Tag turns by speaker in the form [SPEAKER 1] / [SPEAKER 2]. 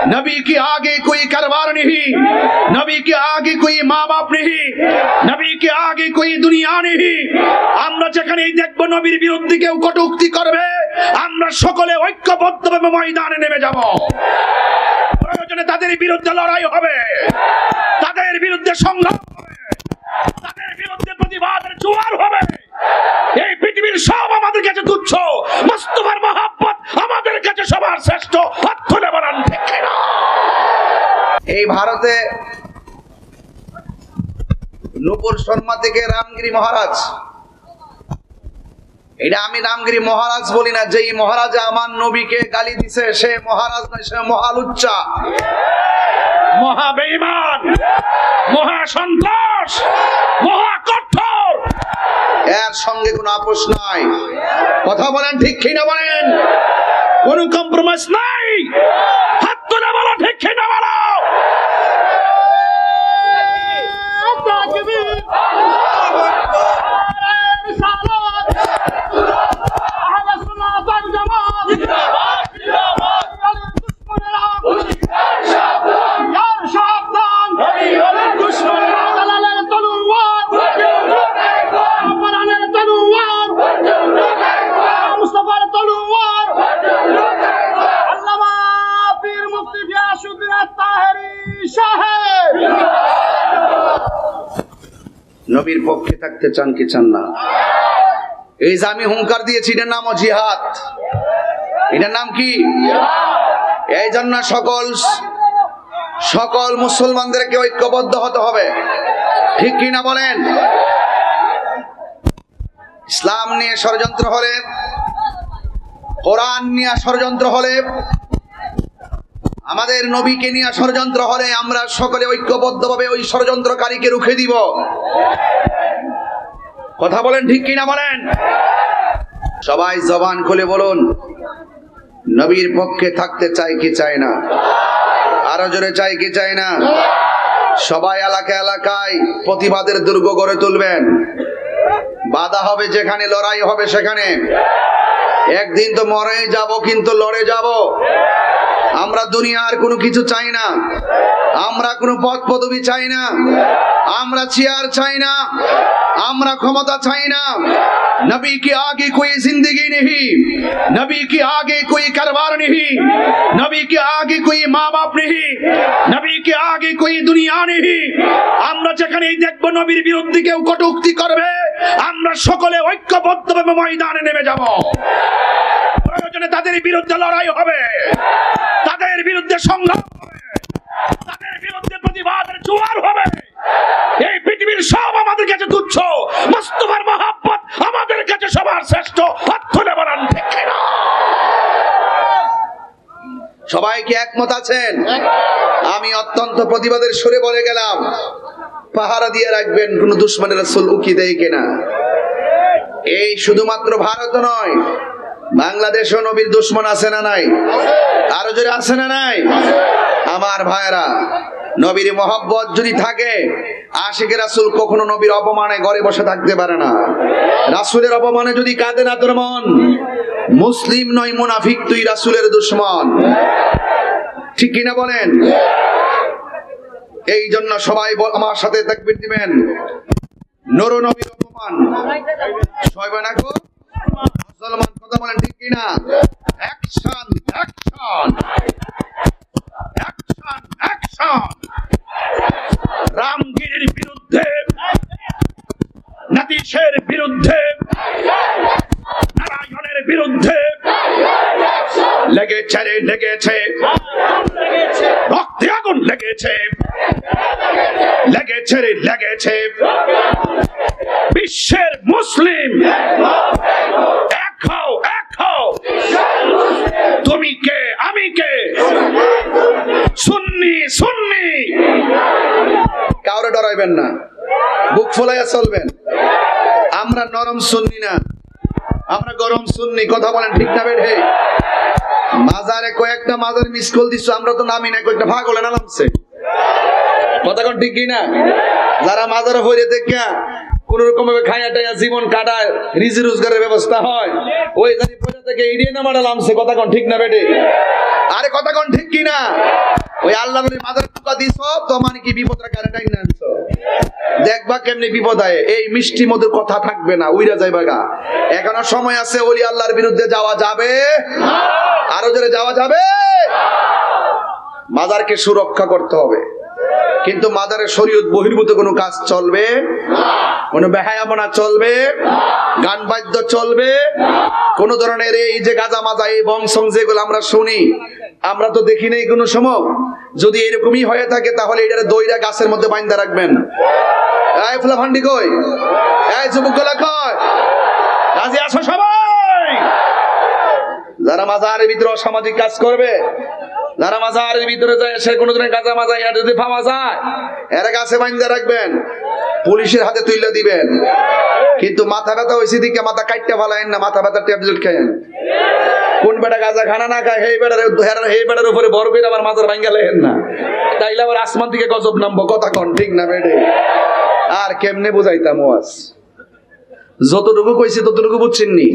[SPEAKER 1] नबी के आगे कोई करवार नहीं नबी के आगे कोई মা বাপ নেই নবী কে আগে কোই দুনিয়া নেই আমরা যেখানেই দেখবো নবীর বিরুদ্ধে কেউ কটুক্তি করবে আমরা সকলে ঐক্যবদ্ধভাবে ময়দানে নেমে যাব প্রয়োজনে তাদের বিরুদ্ধে লড়াই হবে তাদের বিরুদ্ধে সংগ্রাম হবে তাদের বিরুদ্ধে
[SPEAKER 2] নূপুর শর্মা থেকে রামগিরি মহারাজ। এটা আমি রামগিরি মহারাজ বলি না যেই মহারাজ আমার নবীকে গালি দিছে সে মহারাজ নয় সে মহালুচ্চা।
[SPEAKER 1] মহা বেঈমান মহা সন্ত্রাস মহা কঠোর।
[SPEAKER 2] এর সঙ্গে কোনো আপোষ নাই।
[SPEAKER 1] কথা বলেন ঠিক কিনা বলেন? কোন কম্প্রোমাইজ নাই হাত তুলে বলো ঠিক কিনা বলো
[SPEAKER 3] মুস্তফার তলোয়ার আল্লামা পীর মুফতি গিয়াসউদ্দিন আত-তাহেরি সাহেব
[SPEAKER 2] নবীর পক্ষে থাকতে চান কি চান না? এই যে আমি হুঙ্কার দিয়েছি, এটার নাম জিহাদ। এটার নাম কি? এই জন্য সকল সকল মুসলমানদেরকে ঐক্যবদ্ধ হতে হবে। ঠিক কি না বলেন? ইসলাম নিয়ে ষড়যন্ত্র হলে, কোরআন নিয়ে ষড়যন্ত্র হলে আমাদের নবীকে নিয়ে ষড়যন্ত্র হলে আমরা সকলে ঐক্যবদ্ধভাবে ওই ষড়যন্ত্রকারীকে রুখে দিব। কথা বলেন ঠিক কিনা বলেন? সবাই জবান খুলে বলুন, নবীর পক্ষে থাকতে চাই কি চায় না? আরও জোরে চাই কি চায় না? সবাই এলাকা এলাকায় প্রতিবাদের দুর্গ গড়ে তুলবেন। বাধা হবে যেখানে, লড়াই হবে সেখানে। একদিন তো মরে যাব, কিন্তু লড়ে যাব। আমরা দুনিয়ার কোনো কিছু চাই না। আমরা কোনো পদ পদবি চাই না। আমরা চেয়ার চাই না। আমরা ক্ষমতা চাই না। নবী কি আগে কোই জিন্দগি নেই?
[SPEAKER 1] নবী কি আগে কোই কারবার নেই? নবী কি আগে কোই মা বাপ নেই? নবী কি আগে কোই দুনিয়া নেই? আমরা যেখানেই দেখব নবীর বিরুদ্ধে কেউ কটুক্তি করবে, আমরা সকলে ঐক্যবদ্ধভাবে ময়দানে নেমে যাব। প্রয়োজনে তাদের বিরুদ্ধে লড়াই হবে। বিরুদ্ধে সংগ্রাম তাদের বিরুদ্ধে প্রতিবাদের জোয়ার হবে। এই পৃথিবীর সব আমাদের কাছে তুচ্ছ মহাব্বত আমাদের কাছে সবার শ্রেষ্ঠ অর্থ
[SPEAKER 2] সবাই কি একমত আছেন? আমি অত্যন্ত প্রতিবাদের সরে বলে গেলাম, পাহারা দিয়ে রাখবেন কোন দুশ্মনের রাসূল উকি দেয় কিনা? এই শুধুমাত্র ভারত নয় বাংলাদেশও নবীর দুশ্মন আছে না নাই? আরও জোরে আছে না নাই? আমার ভাইরা নবীর মহব্বত যদি থাকে আশিকে রাসুল কখনো নবীর অপমানে ঘরে বসে থাকতে পারে না। রাসূলের অপমানে যদি কাঁদে না তোর মন, মুসলিম নয়, মুনাফিক তুই রাসুলের দুশ্মন। ঠিক কিনা বলেন? এই জন্য সবাই আমার সাথে তাকবীর দিবেন। নর নবীর অপমান। সবাই না গো মুসলমান কথা বলেন ঠিক কিনা অ্যাকশন অ্যাকশন
[SPEAKER 1] অ্যাকশন অ্যাকশন রামগিরির বিরুদ্ধে, নাতিশের বিরুদ্ধে, নারায়ণের বিরুদ্ধে লেগেছে রে, লেগেছে। রক্তে আগুন লেগেছে। লেগেছে রে, লেগেছে। বিশ্বের মুসলিম
[SPEAKER 2] কাউরে না। বুক ফোলাইয়া চলবেন। আমরা নরম শুননি না। আমরা গরম শুননি কথা বলেন ঠিক না বেঠে? মাজারে কয়েকটা মাজার মিস কল দিচ্ছ আমরা তো নামি না, কয়েকটা ভাগ হলে না কথা কোন ঠিক না যারা মাজারে হইরে দেখা কোন রকম ভাবে খাইয়া টাইয়া জীবন কাটায়, রিজি রোজগারের ব্যবস্থা হয়, ওই জানি পয়সা থেকে এড়িয়ে নামাটা নামছে, কথা কোন ঠিক না বেটে আরে কথা কোন ঠিক কি না ওই আল্লাহ নবীর মাজার টুকা দিছ, তোমার কি বিপদটা কারে টাইন আনছো? দেখবা কেমনি বিপদ আয়। এই মিষ্টি মধুর কথা থাকবে না, উইরা যাইবা গা এখনও সময় আছে, ওলি আল্লাহর বিরুদ্ধে যাওয়া যাবে? আরও জোরে যাওয়া যাবে? মাজারকে সুরক্ষা করতে হবে। কিন্তু মাজারের শরীয়ত বহির্ভূত কোনো কাজ চলবে? কোনো বেহায়াপনা চলবে? গান বাদ্য চলবে? কোন ধরনের এই যে গাজা মাজা এই বংশং যেগুলো আমরা শুনি, আমরা তো দেখি নাই কোনো সময়। যদি এরকমই হয়ে থাকে, তাহলে এটারে দইরা গাছের মধ্যে বাইন্দা রাখবেন। এই ফুলা ভান্ডি কই? এই যুবকগুলা কই? রাজি আসো সবাই? যারা মাজারের ভিতরে অসামাজিক কাজ করবে, যারা মাজারের ভিতরে যায়, সে কোনো দিনের গাজা মাজা ইয়া যদি পাওয়া যায়, এরা গাছে বাইন্দা রাখবেন। পুলিশের হাতে তুইলে দিবেন। কিন্তু মাথা ব্যথা হয়েছে দিকে মাথা কাটতে ফালাইন না, মাথা ব্যথা ট্যাবলেট খাইয়েন। কোন বেটা গাজা খানা না খায় হেই বেটার হেরার হেই বেটার উপরে ভর করে আবার মাথার ভাঙ্গা লেহেন না। তাইলে আবার আসমান থেকে গজব নামবো, কথা কন, ঠিক না, বেটে? আর কেমনে বুঝাইতাম ওয়াজ? যতটুকু কইছে ততটুকু বুঝছেন নি